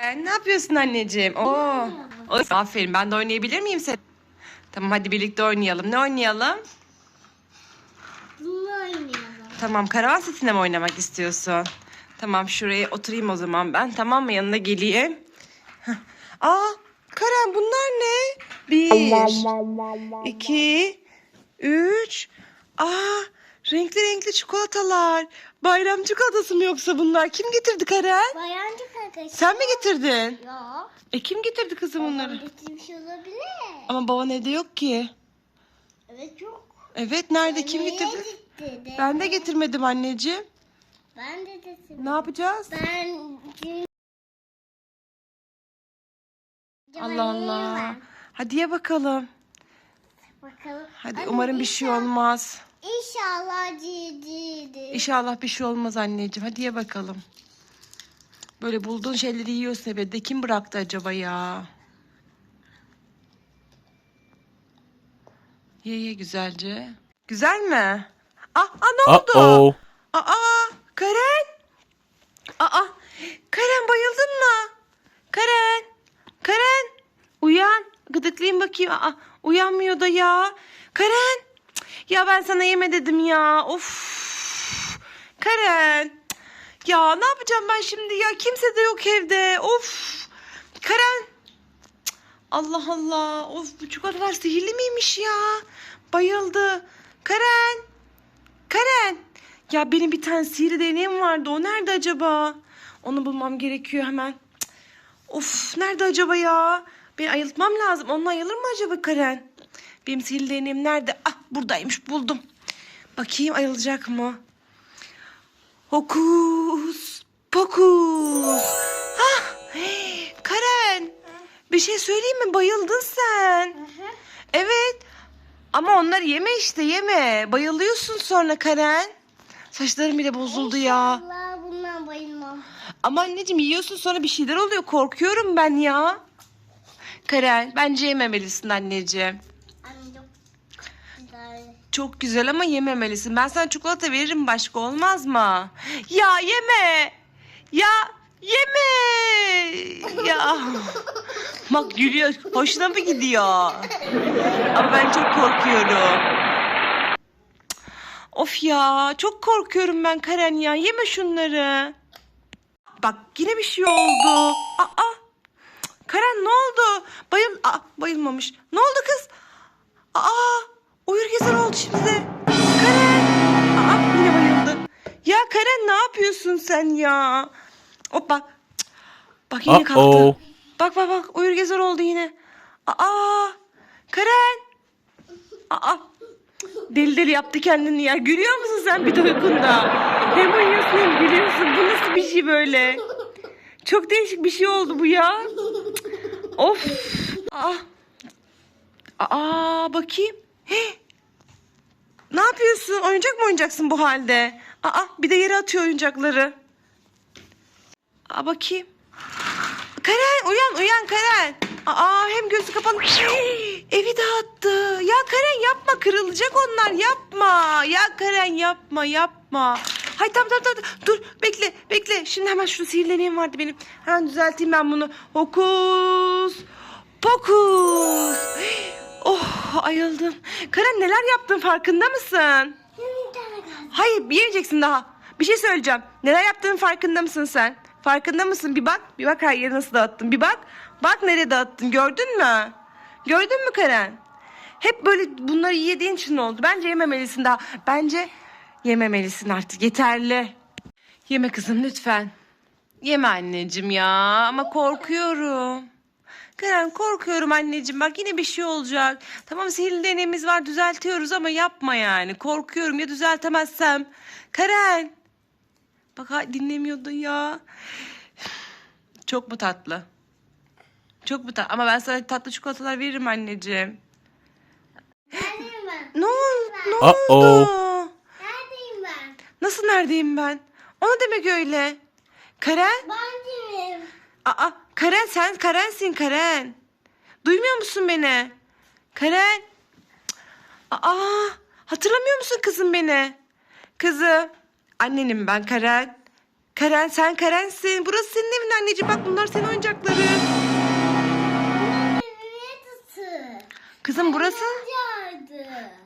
Sen ne yapıyorsun anneciğim? Oo. O- Aferin ben de oynayabilir miyim sen? Tamam hadi birlikte oynayalım. Ne oynayalım? Bunu oynayalım. Tamam karavan setine mi oynamak istiyorsun? Tamam şuraya oturayım o zaman ben. Tamam mı yanına geleyim. Hah. Aa Karen bunlar ne? Bir, iki, üç. Aa renkli renkli çikolatalar. Bayram çikolatası mı yoksa bunlar? Kim getirdi Karen? Bayancı kakası. Sen mi getirdin? Yok. E kim getirdi kızım bunları? Getirmiş olabilir. Ama baban evde yok ki. Evet yok. Evet nerede kim Nereye getirdi? gitti? Ben de getirmedim anneciğim. Ben de dedim. Ne yapacağız? Ben Allah Allah. Hadi ye bakalım. Bakalım. Hadi umarım bir şey olmaz. İnşallah cididir. İnşallah bir şey olmaz anneciğim. Hadi ye bakalım. Böyle bulduğun şeyleri yiyorsun evde. Kim bıraktı acaba ya? Ye ye güzelce. Güzel mi? Ah, ah ne oldu? Uh-oh. Aa, Karen. Aa, Karen bayıldın mı? Karen. Karen. Uyan. Gıdıklayayım bakayım. Aa, uyanmıyor da ya. Karen. Ya ben sana yeme dedim ya. Of. Karen. Ya ne yapacağım ben şimdi ya? Kimse de yok evde. Of. Karen. Allah Allah. Of bu çikolatalar sihirli miymiş ya? Bayıldı. Karen. Karen. Ya benim bir tane sihirli değneğim vardı. O nerede acaba? Onu bulmam gerekiyor hemen. Of nerede acaba ya? Beni ayıltmam lazım. Onunla ayılır mı acaba Karen? Benim sihirli değneğim nerede? Ah buradaymış buldum. Bakayım ayılacak mı? Hokus pokus. Hah, hey, Karen. Bir şey söyleyeyim mi? Bayıldın sen. Evet. Ama onları yeme işte yeme. Bayılıyorsun sonra Karen. Saçlarım bile bozuldu ya. İnşallah bundan bayılmam. Ama anneciğim yiyorsun sonra bir şeyler oluyor. Korkuyorum ben ya. Karen bence yememelisin anneciğim. Çok güzel ama yememelisin. Ben sana çikolata veririm başka olmaz mı? Ya yeme. Ya yeme. Ya. Bak gülüyor. Hoşuna mı gidiyor? Ama ben çok korkuyorum. Of ya çok korkuyorum ben Karen ya. Yeme şunları. Bak yine bir şey oldu. Aa. Karen ne oldu? Bayıl Aa, bayılmamış. Ne oldu kız? Aa, uyur gezer oldu şimdi de. Karen. Aa, yine bayıldı. Ya Karen ne yapıyorsun sen ya? Hop bak. Bak yine kalktı. Uh-oh. Bak bak bak uyur gezer oldu yine. Aa, Karen. Aa, deli deli yaptı kendini ya. Gülüyor musun sen bir de uykunda? Hem uyuyorsun hem gülüyorsun. Bu nasıl bir şey böyle? Çok değişik bir şey oldu bu ya. Of. Aa. Aa bakayım. Ne yapıyorsun? Oyuncak mı oynayacaksın bu halde? Aa bir de yere atıyor oyuncakları. Aa bakayım. Karen uyan uyan Karen. Aa hem gözü kapalı. Evi dağıttı. Ya Karen yapma kırılacak onlar yapma. Ya Karen yapma yapma. Hay tamam tamam tamam. Dur bekle bekle. Şimdi hemen şu sihirleneyim vardı benim. Hemen düzelteyim ben bunu. Hokus pokus. Oh ayıldım. Karen neler yaptın farkında mısın? Hayır yemeyeceksin daha. Bir şey söyleyeceğim. Neler yaptığının farkında mısın sen? Farkında mısın? Bir bak. Bir bak her yeri nasıl dağıttın. Bir bak. Bak nereye dağıttın. Gördün mü? Gördün mü Karen? Hep böyle bunları yediğin için oldu. Bence yememelisin daha. Bence yememelisin artık. Yeterli. Yeme kızım lütfen. Yeme anneciğim ya. Ama korkuyorum. Karen korkuyorum anneciğim bak yine bir şey olacak. Tamam sihirli deneyimiz var düzeltiyoruz ama yapma yani. Korkuyorum ya düzeltemezsem. Karen. Bak ha, dinlemiyordu ya. Çok mu tatlı? Çok mu tatlı? Ama ben sana tatlı çikolatalar veririm anneciğim. Neredeyim ben? Ne oldu? Ne Uh-oh. oldu? Neredeyim ben? Nasıl neredeyim ben? O ne demek öyle? Karen? Ben kimim? Aa, Karen sen Karensin Karen. Duymuyor musun beni? Karen. Aa, hatırlamıyor musun kızım beni? Kızım. Annenim ben Karen. Karen sen Karen'sin. Burası senin evin anneciğim. Bak bunlar senin oyuncakların. Kızım burası...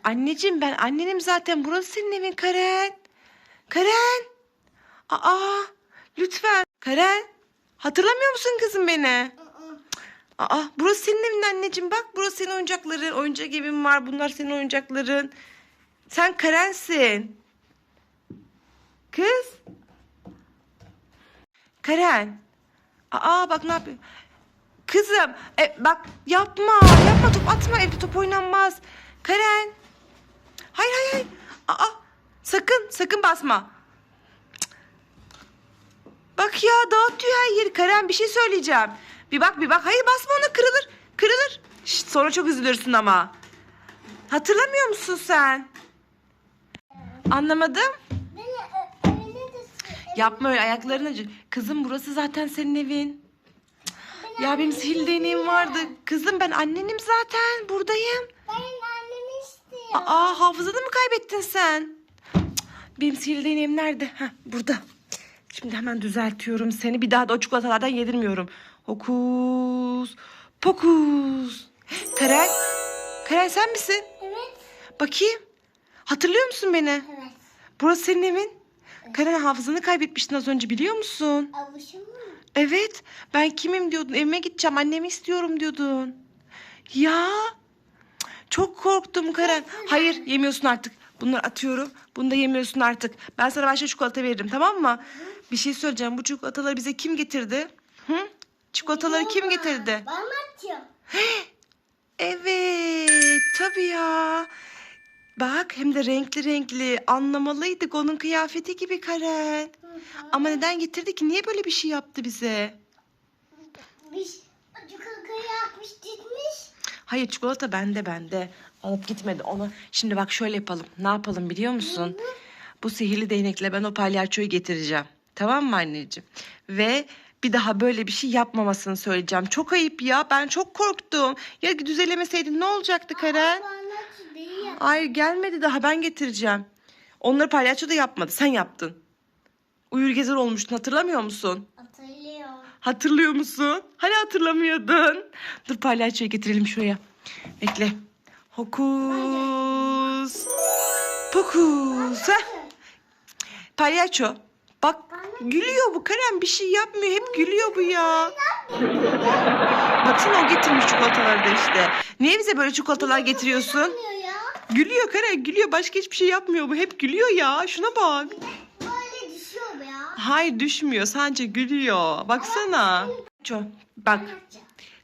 Anneciğim ben annenim zaten. Burası senin evin Karen. Karen. Aa lütfen. Karen. Hatırlamıyor musun kızım beni? Aa burası senin evin anneciğim. Bak burası senin oyuncakların. Oyuncak evin var. Bunlar senin oyuncakların. Sen Karen'sin. Kız. Karen. Aa bak ne yapıyor? Kızım e, bak yapma yapma top atma evde top oynanmaz. Karen. Hayır hayır hayır. Aa sakın sakın basma. Bak ya dağıtıyor her yeri. Karen bir şey söyleyeceğim. Bir bak bir bak. Hayır basma ona kırılır. Kırılır. Şşt, sonra çok üzülürsün ama. Hatırlamıyor musun sen? Anlamadım. Tutun. Yapma öyle ayaklarını acı. Kızım burası zaten senin evin. Ya benim sihirli değneğim vardı. Kızım ben annenim zaten. Buradayım. Ben annemi istiyorum. Aa hafızanı mı kaybettin sen? Cık, Benim sihirli değneğim nerede? Heh, burada. Şimdi hemen düzeltiyorum seni. Bir daha da o çikolatalardan yedirmiyorum. Hokus pokus. Karen. Karen sen misin? Evet. Bakayım. Hatırlıyor musun beni? Evet. Burası senin evin. Karen hafızanı kaybetmiştin az önce biliyor musun? Avuçum mu? Evet. Ben kimim diyordun. Evime gideceğim. Annemi istiyorum diyordun. Ya. Çok korktum Karen. Hayır yemiyorsun artık. Bunları atıyorum. Bunu da yemiyorsun artık. Ben sana başka çikolata veririm tamam mı? Bir şey söyleyeceğim. Bu çikolataları bize kim getirdi? Hı? Çikolataları kim getirdi? Atıyor. Evet. Tabii ya. Bak hem de renkli renkli. Anlamalıydık onun kıyafeti gibi Karen. Ama neden getirdi ki? Niye böyle bir şey yaptı bize? Bir çikolatayı yapmış gitmiş. Hayır çikolata bende bende. Alıp gitmedi onu. Şimdi bak şöyle yapalım. Ne yapalım biliyor musun? Bu sihirli değnekle ben o palyaçoyu getireceğim. Tamam mı anneciğim? Ve bir daha böyle bir şey yapmamasını söyleyeceğim. Çok ayıp ya. Ben çok korktum. Ya düzelemeseydin ne olacaktı Karen? Hayır gelmedi daha ben getireceğim. Onları palyaço da yapmadı. Sen yaptın. Uyur gezer olmuştun hatırlamıyor musun? Atılıyor. Hatırlıyor musun? Hani hatırlamıyordun? Dur palyaçoyu getirelim şuraya. Bekle. Hokus. Pokus. Palyaço. Bak gülüyor bu Karen bir şey yapmıyor. Hep gülüyor bu ya. Baksana o getirmiş çikolataları da işte. Niye bize böyle çikolatalar getiriyorsun? Gülüyor Karen gülüyor. Başka hiçbir şey yapmıyor bu. Hep gülüyor ya. Şuna bak. Böyle düşüyor bu ya. Hayır düşmüyor. Sadece gülüyor. Baksana. Bak.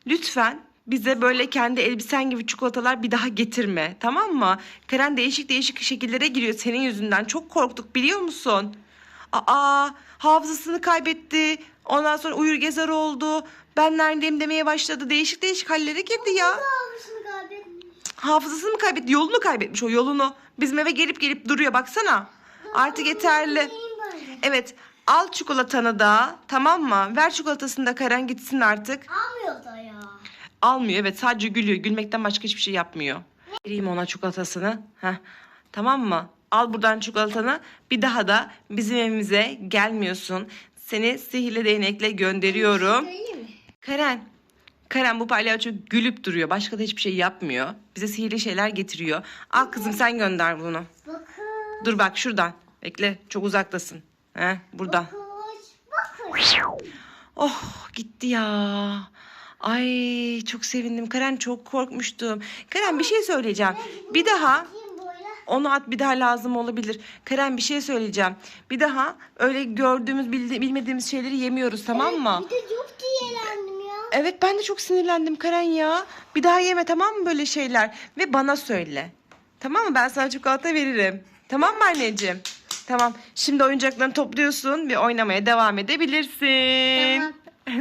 Lütfen bize böyle kendi elbisen gibi çikolatalar bir daha getirme. Tamam mı? Karen değişik değişik şekillere giriyor senin yüzünden. Çok korktuk biliyor musun? Aa hafızasını kaybetti. Ondan sonra uyur gezer oldu. Ben neredeyim demeye başladı. Değişik değişik hallere girdi ya. Avuçunu kaybetmiş. Hafızasını mı kaybetti? Yolunu kaybetmiş o yolunu. Bizim eve gelip gelip duruyor baksana. Artık yeterli. Evet al çikolatanı da tamam mı? Ver çikolatasını da Karen gitsin artık. Almıyor da ya. Almıyor evet sadece gülüyor. Gülmekten başka hiçbir şey yapmıyor. Vereyim ona çikolatasını. Heh. Tamam mı? Al buradan çikolatanı. Bir daha da bizim evimize gelmiyorsun. Seni sihirli değnekle gönderiyorum. Mi? Karen. Karen bu palyaço gülüp duruyor. Başka da hiçbir şey yapmıyor. Bize sihirli şeyler getiriyor. Al kızım sen gönder bunu. Dur bak şuradan. Bekle çok uzaktasın. Heh, buradan. Oh gitti ya. Ay çok sevindim. Karen çok korkmuştum. Karen bir şey söyleyeceğim. Bir daha. Onu at bir daha lazım olabilir. Karen bir şey söyleyeceğim. Bir daha öyle gördüğümüz bildi- bilmediğimiz şeyleri yemiyoruz tamam mı? Bir de çok diyelendim ya. Evet ben de çok sinirlendim Karen ya. Bir daha yeme tamam mı böyle şeyler? Ve bana söyle. Tamam mı? Ben sana çikolata veririm. Tamam mı anneciğim? Tamam. Şimdi oyuncaklarını topluyorsun ve oynamaya devam edebilirsin. Tamam.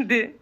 Hadi.